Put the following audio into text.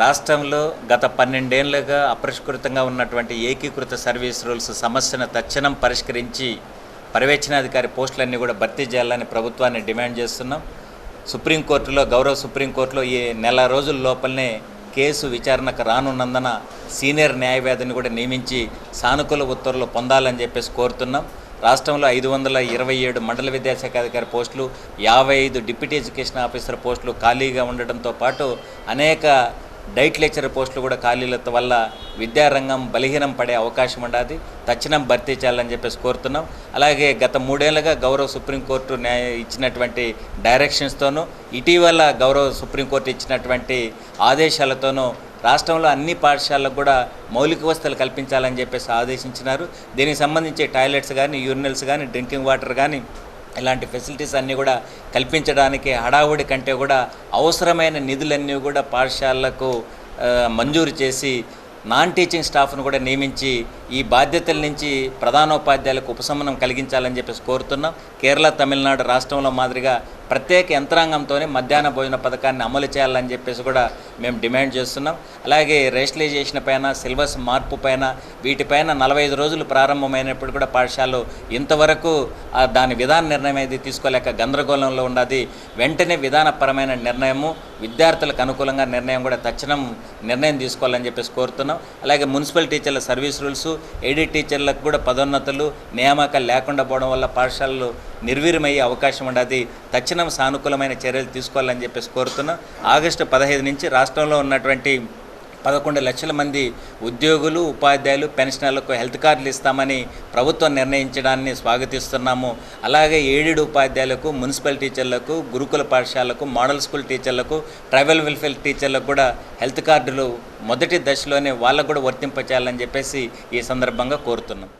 రాష్ట్రంలో గత పన్నెండేళ్ళుగా అపరిష్కృతంగా ఉన్నటువంటి ఏకీకృత సర్వీస్ రూల్స్ సమస్యను తక్షణం పరిష్కరించి పర్యవేక్షణాధికారి పోస్టులన్నీ కూడా భర్తీ చేయాలని ప్రభుత్వాన్ని డిమాండ్ చేస్తున్నాం. సుప్రీంకోర్టులో గౌరవ సుప్రీంకోర్టులో ఈ నెల రోజుల లోపలనే కేసు విచారణకు రానున్నందున సీనియర్ న్యాయవాదిని కూడా నియమించి సానుకూల ఉత్తర్వులు పొందాలని చెప్పేసి కోరుతున్నాం. రాష్ట్రంలో ఐదు వందల ఇరవై ఏడు మండల విద్యాశాఖ అధికారి పోస్టులు యాభై ఐదు డిప్యూటీ ఎడ్యుకేషన్ ఆఫీసర్ పోస్టులు ఖాళీగా ఉండడంతో పాటు అనేక డైట్ లెక్చర్ పోస్టులు కూడా ఖాళీలతో వల్ల విద్యారంగం బలహీనం పడే అవకాశం ఉండాది. తక్షణం భర్తీ చేయాలని చెప్పేసి కోరుతున్నాం. అలాగే గత మూడేళ్ళుగా గౌరవ సుప్రీంకోర్టు న్యాయ ఇచ్చినటువంటి డైరెక్షన్స్తోనూ ఇటీవల గౌరవ సుప్రీంకోర్టు ఇచ్చినటువంటి ఆదేశాలతోనూ రాష్ట్రంలో అన్ని పాఠశాలకు కూడా మౌలిక వసతులు కల్పించాలని చెప్పేసి ఆదేశించినారు. దీనికి సంబంధించి టాయిలెట్స్ కానీ యూరినల్స్ కానీ డ్రింకింగ్ వాటర్ కానీ ఇలాంటి ఫెసిలిటీస్ అన్నీ కూడా కల్పించడానికి హడావుడి కంటే కూడా అవసరమైన నిధులన్నీ కూడా పాఠశాలలకు మంజూరు చేసి నాన్ టీచింగ్ స్టాఫ్ను కూడా నియమించి ఈ బాధ్యతల నుంచి ప్రధానోపాధ్యాయులకు ఉపశమనం కలిగించాలని చెప్పేసి కోరుతున్నాం. కేరళ తమిళనాడు రాష్ట్రంలో మాదిరిగా ప్రత్యేక యంత్రాంగంతోనే మధ్యాహ్న భోజన పథకాన్ని అమలు చేయాలని చెప్పేసి కూడా మేము డిమాండ్ చేస్తున్నాం. అలాగే రేషనలైజేషన్ పైన సిలబస్ మార్పు పైన వీటిపైన నలభై ఐదు రోజులు ప్రారంభమైనప్పుడు కూడా పాఠశాలలు ఇంతవరకు దాని విధాన నిర్ణయం అనేది తీసుకోలేక గందరగోళంలో ఉన్నది వెంటనే విధానపరమైన నిర్ణయము విద్యార్థులకు అనుకూలంగా నిర్ణయం కూడా తక్షణం నిర్ణయం తీసుకోవాలని చెప్పేసి కోరుతున్నాం. అలాగే మున్సిపల్ టీచర్ల సర్వీస్ రూల్స్ ఎడిట్ టీచర్లకు కూడా పదోన్నతులు నియామకాలు లేకుండా పోవడం వల్ల పాఠశాలలు నిర్వీర్యమయ్యే అవకాశం ఉండదు. తక్షణం సానుకూలమైన చర్యలు తీసుకోవాలని చెప్పేసి కోరుతున్నాం. ఆగస్టు పదహైదు నుంచి రాష్ట్రంలో ఉన్నటువంటి పదకొండు లక్షల మంది ఉద్యోగులు ఉపాధ్యాయులు పెన్షనర్లకు హెల్త్ కార్డులు ఇస్తామని ప్రభుత్వం నిర్ణయించడాన్ని స్వాగతిస్తున్నాము. అలాగే ఏడేడు ఉపాధ్యాయులకు మున్సిపల్ టీచర్లకు గురుకుల పాఠశాలకు మోడల్ స్కూల్ టీచర్లకు ట్రైబల్ వెల్ఫేర్ టీచర్లకు కూడా హెల్త్ కార్డులు మొదటి దశలోనే వాళ్ళకు కూడా వర్తింపచేయాలని చెప్పేసి ఈ సందర్భంగా కోరుతున్నాం.